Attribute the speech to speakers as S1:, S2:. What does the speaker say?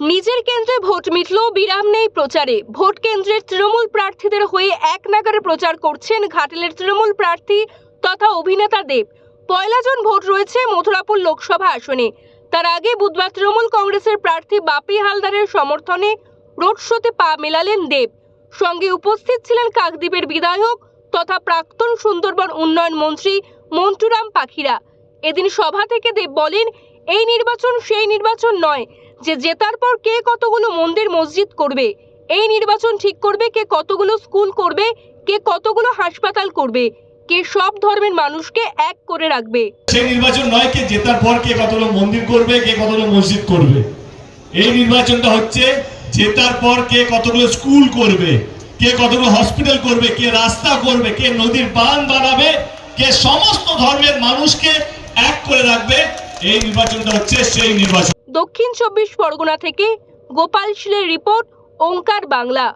S1: নিজের কেন্দ্রে ভোট মিটলেও বিরাম নেই প্রচারে। ভোট কেন্দ্রের তৃণমূল প্রার্থীদের হয়ে এক নাগারে প্রচার করছেন ঘাটেলের তৃণমূল প্রার্থী তথা অভিনেতা দেব। পয়লা জন ভোট রয়েছে মথুরাপুর লোকসভা আসনে। তার আগে বুধবার তৃণমূল কংগ্রেসের প্রার্থী বাপি হালদারের সমর্থনে রোড শোতে পা মেলালেন দেব। সঙ্গে উপস্থিত ছিলেন কাকদ্বীপের বিধায়ক তথা প্রাক্তন সুন্দরবন উন্নয়ন মন্ত্রী মন্টুরাম পাখিরা। এদিন সভা থেকে দেব বলেন, এই নির্বাচন সেই নির্বাচন নয় যে জেতার পর কে কতগুলো মন্দির মসজিদ করবে, এই নির্বাচন ঠিক করবে, কে কতগুলো স্কুল করবে, কে কতগুলো হাসপাতাল করবে, কে সব ধর্মের মানুষকে এক করে রাখবে।
S2: সেই নির্বাচন নয় কে জেতার পর কে কতগুলো মন্দির করবে, কে কতগুলো মসজিদ করবে। এই নির্বাচনটা হচ্ছে জেতার পর কে কতগুলো স্কুল করবে, কে কতগুলো হসপিটাল করবে, কে রাস্তা করবে, কে নদীর বাঁধ বানাবে, কে সমস্ত ধর্মের মানুষকে এক করে রাখবে। এই নির্বাচনটা হচ্ছে সেই নির্বাচন।
S1: দক্ষিণ চব্বিশ পরগনা থেকে গোপাল শীলের রিপোর্ট ওঙ্কার বাংলা।